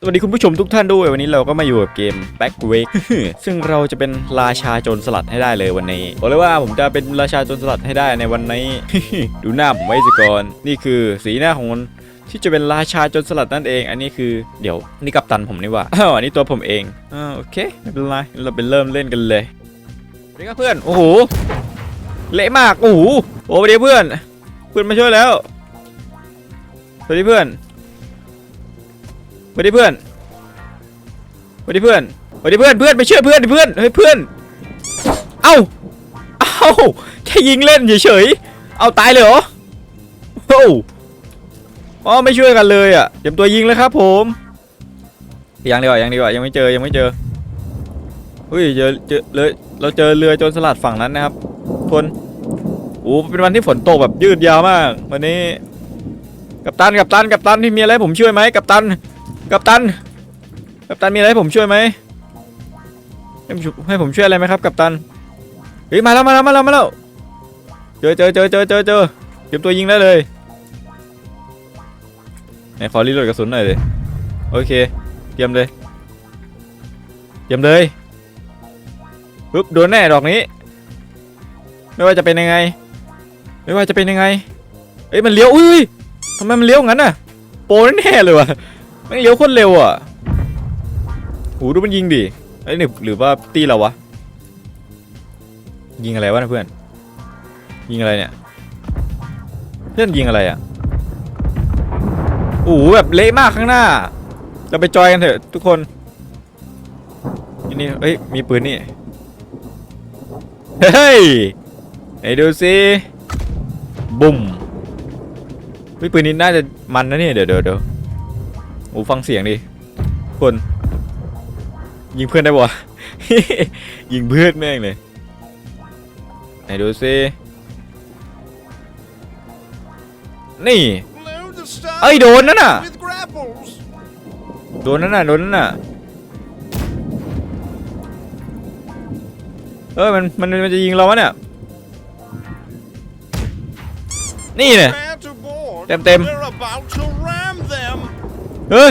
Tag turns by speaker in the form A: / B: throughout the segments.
A: สวัสดีคุณผู้ชมทุกท่านด้วยวันนี้เราก็มาอยู่กับเกม Back Wake ซึ่งเราจะเป็นราชาโจรสลัดให้ได้เลยวันนี้บอกเลยว่าผมจะเป็นราชาโจรสลัดให้ได้ในวันนี้ ดูหน้าผมไว้สิก่อนนี่คือสีหน้าของคนที่จะเป็นราชาโจรสลัดนั่นเอง อันนี้คือเดี๋ยวนี่กัปตันผมนี่ว่าอ้าวอันนี้ตัวผมเองอ่าโอเคไม่เป็นไรเราไปเริ่มเล่นกันเลยสวัสดีครับเพื่อนโอ้โหเละมากโอ้โหโอ้สวัสดีเพื่อน เพื่อนมาช่วยแล้วสวัสดีเพื่อน สวัสดีเพื่อนสวัสดีเพื่อนสวัสดีเพื่อนเพื่อนไปช่วยเพื่อนดิเพื่อนเฮ้ยเพื่อน เอ้าเอ้าแค่ยิงเล่นเฉยๆเอาตายเลยเหรอโอ้อ๋อไม่ช่วยกันเลยอะเตรียมตัวยิงเลยครับผมยังดีกว่ายังดีกว่ายังไม่เจอยังไม่เจอเฮ้ยเจอเจอเลยเราเจอเรือโจรสลัดฝั่งนั้นนะครับทนโอ้เป็นวันที่ฝนตกแบบยืดยาวมาก วันนี้ กัปตันกัปตันกัปตันที่มีอะไรผมช่วยไหมกัปตัน กัปตัน กัปตันมีอะไรให้ผมช่วยไหมให้ผมช่วยให้ผมช่วยอะไรไหมครับกัปตันเฮ้ยมาแล้วมาแล้วมาแล้วมาแล้วเจอเจอเจอเจอเจอเจอเตรียมตัวยิงได้เลยไหนขอรีโหลดกระสุนหน่อยเลยโอเคเตรียมเลยเตรียมเลยปึ๊บโดนแน่ดอกนี้ ไม่ว่าจะเป็นยังไง ไม่ว่าจะเป็นยังไงเอ้ยมันเลี้ยวอุ้ยทำไมมันเลี้ยวงั้นน่ะโปรแน่เลยว่ะ ไม่งเลี้ยวโคตรเร็วอะหูดูมันยิงดิไอ้ยนี่หรือว่าตีเราวะ ยิงอะไรวะนะเพื่อน ยิงอะไรเนี่ย เพื่อนยิงอะไรอะโอ้โหแบบเละมากข้างหน้า เราไปจอยกันเถอะทุกคนนี่นี่เอ้ย มีปืนนี่ เฮ้ยไหนดูสิบุ่มปืนนี้น่าจะมันนะเนี่ยเดี๋ยวเดี๋ยวเดี๋ยว โอ้ฟังเสียงดิคน ยิงเพื่อนได้ปะวะยิงเพื่อนแม่งเลยไหนดูซินี่เอ้ยโดนนั่นน่ะโดนนั่นน่ะโดนนั่นน่ะเออมันมันมันจะยิงเราวะเนี่ยนี่เนี่ย
B: Prepare to board.
A: Tem, tem.
B: We're
A: เฮ้ย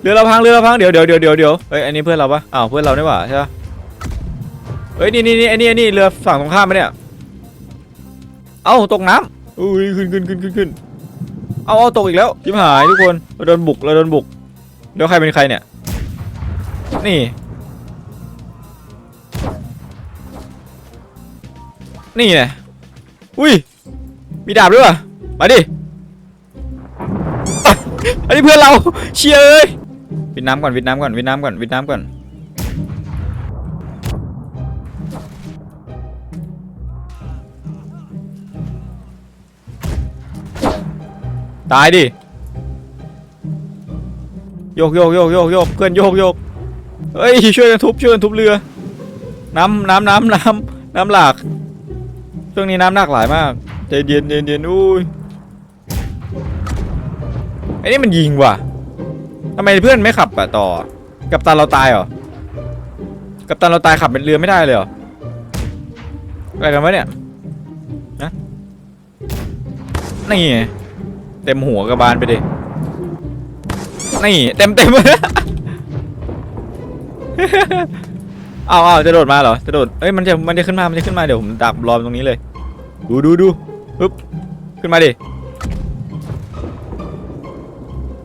A: เรือเราพังเรือเราพังเดี๋ยวเดี๋ยวเดี๋ยวเดี๋ยวเดี๋ยวเฮ้ยอันนี้เพื่อนเราปะอ้าวเพื่อนเราได้ป่ะใช่ปะเฮ้ยนี่นี่นี่อ้นี่ไอ้นี่เรือฝั่งตรงข้ามปะเนี่ยเอ้าตกน้ำอุ้ยขึ้นขึ้นขึ้นขึ้นขึ้นเอาเอาตกอีกแล้วชิบหายทุกคนเราโดนบุกเราโดนบุกเดี๋ยวใครเป็นใครเนี่ยนี่นี่ไงอุ้ยมีดาบด้วยวะมาดิ อันนี้เพื่อนเราเชียร์เอ้ยวิดน้ำก่อนวิดน้ำก่อนวิดน้ำก่อนวิดน้ำก่อนตายดิโยกโยกโยกโยกโยกเพื่อนโยกโยกเฮ้ยช่วยกันทุบช่วยกันทุบเรือ น้ำน้ำน้ำน้ำน้ำหลากช่วงนี้น้ำหลากหลายมากใจเย็นเย็นเย็นอุ้ย ไอ้นี่มันยิงว่ะทำไมเพื่อนไม่ขับอะต่อ กับตันเราตายเหรอ กับตันเราตายขับเป็นเรือไม่ได้เลยเหรอ อะไรกันวะเนี่ยนะนี่เต็มหัวกระบาลไปดิ นี่เต็มเต็มเอาเอาจะโดดมาเหรอ จะโดด เอ้ยมันจะมันจะขึ้นมา มันจะขึ้นมา เดี๋ยวผมดักรอตรงนี้เลย ดูดูดูปึ๊บ ขึ้นมาดิ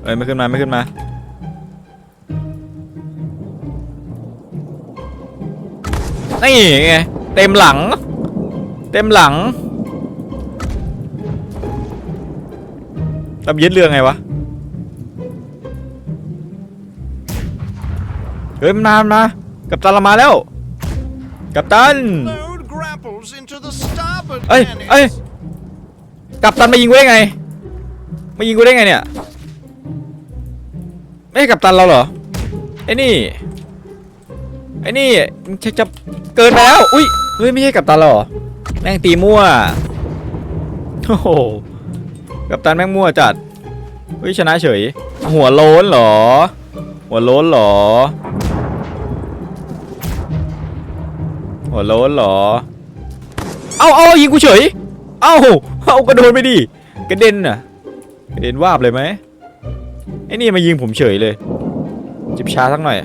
A: เอ้ยไม่ขึ้นมาไม่ขึ้นมา นี่ไงเต็มหลัง เต็มหลังตำยึดเรือไงวะ เฮ้ยมันมามันมา กับตันเรามาแล้ว กับตัน
B: Load grapples into the starboard
A: Ê,
B: cannons.
A: ê. กับตันมายิงกูได้ไง มายิงกูได้ไงเนี่ย ไม่ใช่กับตันเราเหรอไอ้นี่ไอ้นี่มันจะจะเกินไปแล้วอุ้ยเฮ้ยไม่ใช่กับตันเราเหรอแม่งตีมั่วโอ้โหกับตันแม่งมั่วจัดเฮ้ยชนะเฉย หัวโล้นเหรอ หัวโล้นเหรอ หัวโล้นเหรอ เอาเอายิงกูเฉย เอาเอากระโดดไปดิกระเด็นน่ะกระเด็นวาบเลยไหม ไอ้นี่มายิงผมเฉยเลย จิบชาสักหน่อย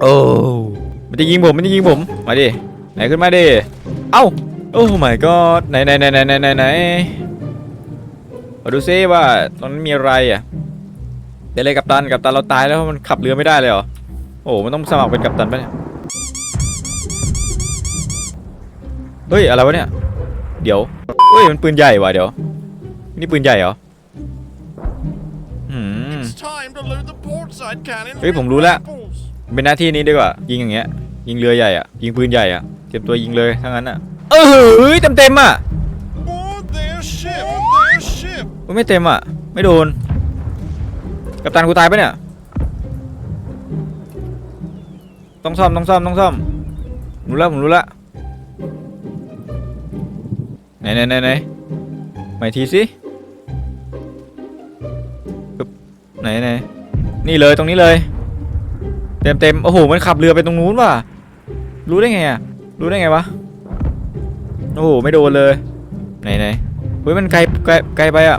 A: โอ้มันจะยิงผมมันจะยิงผม มาดิ ไหนขึ้นมาดิ เอ้า โอ้ my god ไหนไหนไหนไหนไหนไหนไหนมาดูซิว่าตรงนั้นมีอะไรอะเดี๋ยวเลยกัปตันกัปตันเราตายแล้วมันขับเรือไม่ได้เลยเหรอ โอ้มันต้องสมัครเป็นกัปตันปะเนี่ยเฮ้ยอะไรวะเนี่ย เดี๋ยวเฮ้ยมันปืนใหญ่ว่ะเดี๋ยว นี่ปืนใหญ่เหรออื เฮ้ย
B: with
A: ผมรู้แล้ว
B: grapples.
A: เป็นหน้าที่นี้ดีกว่า ยิงอย่างเงี้ย ยิงเรือใหญ่อะยิงปืนใหญ่อะเตรียมตัวยิงเลยถ้างั้นอะเออเฮ้ยเต็มเต็มๆอะ
B: Board their ship. Their ship.
A: ไม่เต็มอะไม่โดน กัปตันกูตายปะเนี่ย ต้องซ่อมต้องซ่อมต้องซ่อมผมรู้แล้วผมรู้แล้วไหนไหนไหนไหนมาอีกทีสิ ไหนไหนนี่เลยตรงนี้เลย เต็มเต็มโอ้โหมันขับเรือไปตรงนู้นว่ะรู้ได้ไงอะรู้ได้ไงวะโอ้โหไม่โดนเลยไหนไหนเฮ้ยมันไกลไกลไกลไปอะ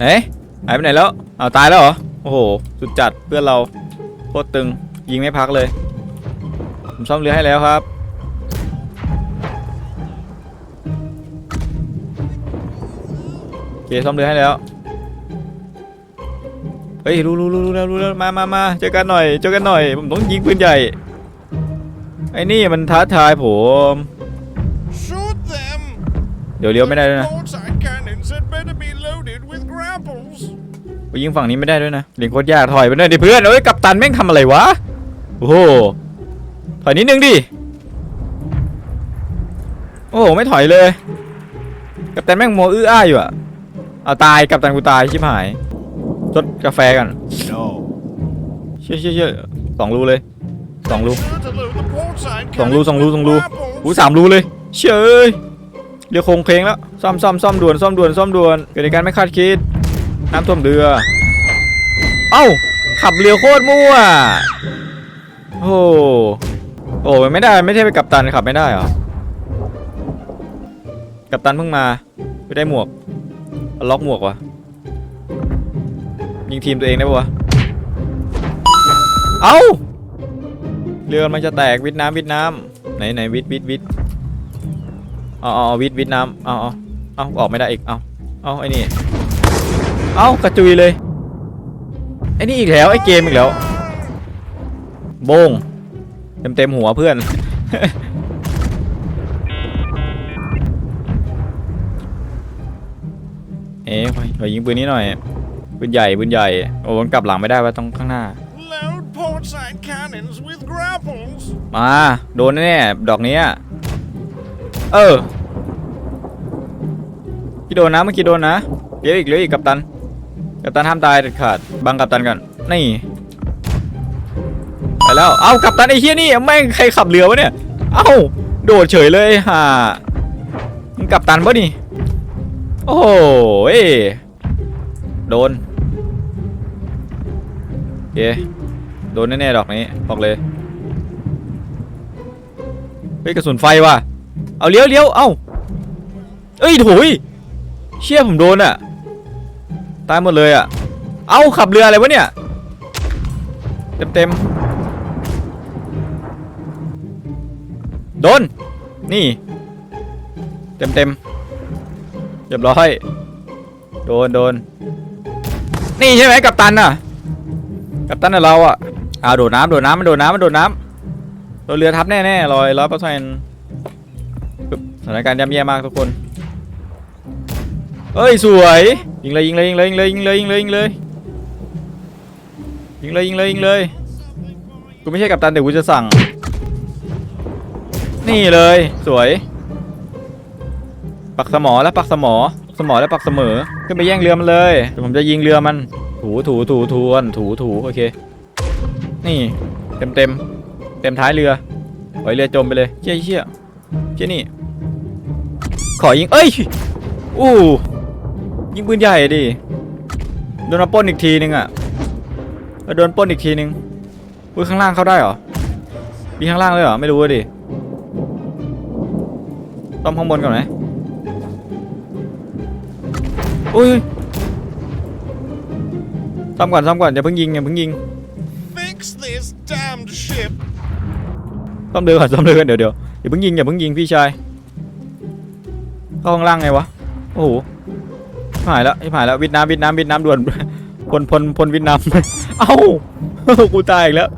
A: เอ๊ะหายไปไหนแล้วอ้าวตายแล้วเหรอโอ้โหสุดจัดเพื่อนเราโคตรตึงยิงไม่พักเลยผมซ่อมเรือให้แล้วครับ เคซ่อมเรือให้แล้ว เฮ้ยรู้รู้รู้รู้แล้วรู้แล้วมามามาเจอกันหน่อยเจอกันหน่อย ผมต้องยิงปืนใหญ่ ไอ้นี่มันท้าทายผม
B: Shoot them.
A: เดี๋ยวเลี้ยวไม่ได้ด้วยนะ
B: Port side cannons had better be loaded with grapples.
A: ไปยิงฝั่งนี้ไม่ได้ด้วยนะเลียงโคตรยากถอยไปหน่อยดิเพื่อนเอ้ยกัปตันแม่งทำอะไรวะ โอ้โห ถอยนิดนึงดิ โอ้โห ไม่ถอยเลย กัปตันแม่งโมวอื้ออ้าอยู่อะ เอาตายกัปตันกูตายชิบหายจดกาแฟกัน
B: No.
A: เชี่ยเชี่ยเชี่ยสองรูเลยสองรู
B: Sure to load the port side
A: สองรู
B: cannons
A: สองรู
B: with
A: สองรู
B: grapples.
A: หูสามรูเลย เชยเรือโคงเพลงแล้วซ่อมซ่อมซ่อมด่วนซ่อมด่วนซ่อมด่วนเกิดเหตุการณ์ไม่คาดคิด น้ำท่วมเรือ เอ้าขับเรือโคตรมั่วโอ้โหโอ้ยไม่ได้ไม่ใช่ไปกับตันขับไม่ได้เหรอกับตันเพิ่งมาไม่ได้หมวกเอา ล็อกหมวกวะยิงทีมตัวเองได้ปะวะ เอ้า เรือมันจะแตกวิดน้ำวิดน้ำไหนไหนวิดวิดวิดเอาเอาเอาวิดวิดน้ำเอาเอาเอาออกไม่ได้อีก เอาเอาไอ้นี่ เอากระจุยเลย ไอ้นี่อีกแล้วไอ้เกมอีกแล้ว โบงเต็มเต็มหัวเพื่อน เอ๊ะขอขอยิงปืนนี้หน่อยปืนใหญ่ปืนใหญ่ โอ้มันกลับหลังไม่ได้ว่าต้องข้างหน้า
B: Load port side cannons with grapples.
A: มา โดนแน่ๆดอกนี้อะเออพี่โดนนะเมื่อกี้โดนนะเลี้ยวอีกเลี้ยวอีกกัปตัน กัปตันห้ามตายเด็ดขาด บังกัปตันก่อน นี่ไปแล้ว เอ้ากัปตันไอ้เหี้ยนี่แม่งใครขับเรือวะเนี่ย เอ้า โดดเฉยเลยฮ่ามึงกัปตันปะนี่ โอ้เอ้ยโดนโอเคโดนแน่ๆดอกนี้บอกเลยเฮ้ยกระสุนไฟว่ะเอาเลี้ยวเลี้ยวเอ้าเอ้ยโถยเชี่ยผมโดนอะตายหมดเลยอะเอ้าขับเรืออะไรวะเนี่ยเต็มเต็มโดนนี่ เต็มเต็ม รียบร้อย โดนโดน นี่ใช่ไหมกับตันอะ กับตันอะเราอะอ้าวโดดน้ำโดดน้ำมันโดดน้ำมันโดดน้ำโดนเรือทับแน่ๆร้อยร้อยเปอร์เซ็นต์สถานการณ์ย่ำแย่มากทุกคน เอ้ยสวยยิงเลยยิงเลยยิงเลยยิงเลยยิงเลยยิงเลยยิงเลยยิงเลยยิงเลยยิงเลยกูไม่ใช่กัปตันแต่กูจะสั่ง นี่เลยสวย ปักสมอแล้วปักสมอ สมอแล้วปักเสมอขึ้นไปแย่งเรือมันเลยเดี๋ยวผมจะยิงเรือมัน ถูถูถูทวนถูถูโอเค นี่ เต็มเต็มเต็มท้ายเรือปล่อยเรือจมไปเลยเชี่ยเชี่ยเชี่ยนี่ ขอยิงเอ้ยอู้ยิงปืนใหญ่ดิโดนมาป้นอีกทีนึงอะโดนป้นอีกทีนึงอุ้ยข้างล่างเข้าได้เหรอมีข้างล่างเลยเหรอไม่รู้ดิต้อมข้างบนก่อนไหม อุ้ยซ่อมก่อนซ่อมก่อนอย่าเพิ่งยิงอย่าเพิ่งยิง
B: Fix this damned ship.
A: ซ่อมเรือก่อนซ่อมเรือก่อนเดี๋ยวเดี๋ยวอย่าเพิ่งยิงอย่าเพิ่งยิงพี่ชายเข้าข้างล่างไงวะโอ้โหหายแล้วหายแล้ววิดน้ำวิดน้ำวิดน้ำด่วนพลพลพลวิดน้ำเอ้ากูตายอีกแล้ว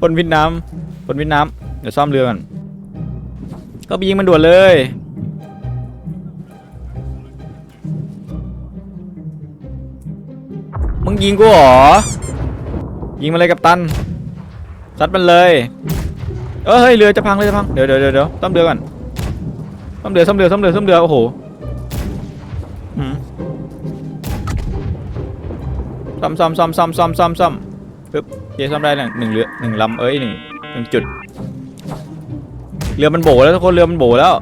A: พลวิดน้ำพลวิดน้ำเดี๋ยวซ่อมเรือก่อนก็ไปยิงมันด่วนเลย ยิงกูเหรอ ยิงมาเลยกับตันซัดมันเลยเออเฮ้ยเรือจะพังเรือจะพังเดี๋ยวเดี๋ยวเดี๋ยวเดี๋ยวซ่อมเรือก่อนซ่อมเรือซ่อมเรือซ่อมเรือซ่อมเรือโอ้โหซ่อมซ่อมซ่อมซ่อมซ่อมซ่อมซ่อมปึ๊บเจซ่อมได้หนึ่งหนึ่งเรือหนึ่งลำเอ้ยหนึ่งหนึ่งจุด เรือมันโบแล้วทุกคนเรือมันโบแล้ว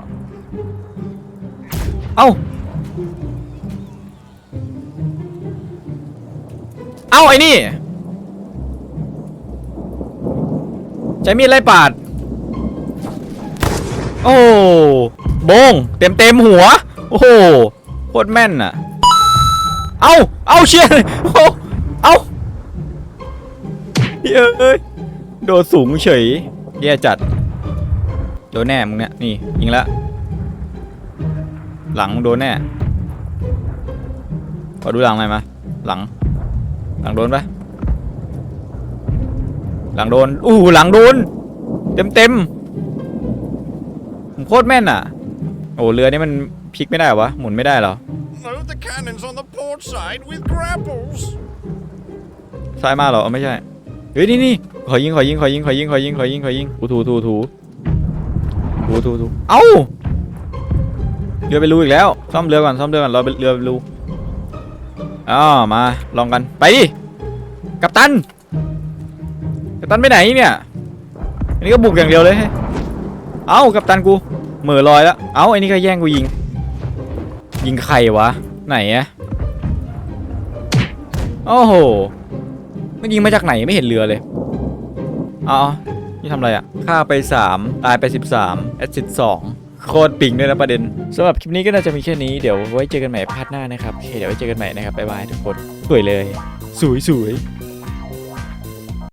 A: เอ้า อ้าไอ้นี่ใช้มีดไล่ปาด โอ้โบงเต็มเต็มหัว โอ้โหโคตรแม่นอะเอาเอาเชียร์โอ้เอาเฮ้ยเอ้ยโดดสูงเฉยแย่จัด โดนแน่มึงเนี่ยนี่ยิงละ หลังมึงโดนแน่ขอดูหลังหน่อยมาหลัง หลังโดนปะหลังโดน อู้หูหลังโดน เต็มเต็มผมโคตรแม่นอะ โอ้เรือนี่มันพลิกไม่ได้เหรอวะ หมุนไม่ได้เหรอ
B: Load the cannons on the port side with grapples.
A: ซ้ายมาเหรอเอาไม่ใช่ เฮ้ยนี่นี่ขอยิงขอยิงขอยิงขอยิงขอยิงขอยิงขอยิงถูถูถูถูถูถูถูเอ้าเรือไปรูอีกแล้ว ซ่อมเรือก่อนซ่อมเรือก่อนรอเรือไปรู อ้าวมาลองกันไปดิกัปตันกัปตันไปไหนเนี่ยอันนี้ก็บุกอย่างเดียวเลยเอ้ากัปตันกูเหม่อลอยแล้วเอ้าอ้นี่ก็แย่งกูยิง ยิงใครวะไหนอะโอ้โหมันยิงมาจากไหนไม่เห็นเรือเลยเอ๋อนี่ทำอะไรอะฆ่าไป 3 ตายไป 13แอดซิด2 โคตรปิงด้วยนะประเด็นสำหรับคลิปนี้ก็น่าจะมีแค่นี้เดี๋ยวไว้เจอกันใหม่พาร์ทหน้านะครับโอเคเดี๋ยวไว้เจอกันใหม่นะครับบ๊ายบายทุกคนสวยเลย สวยสวย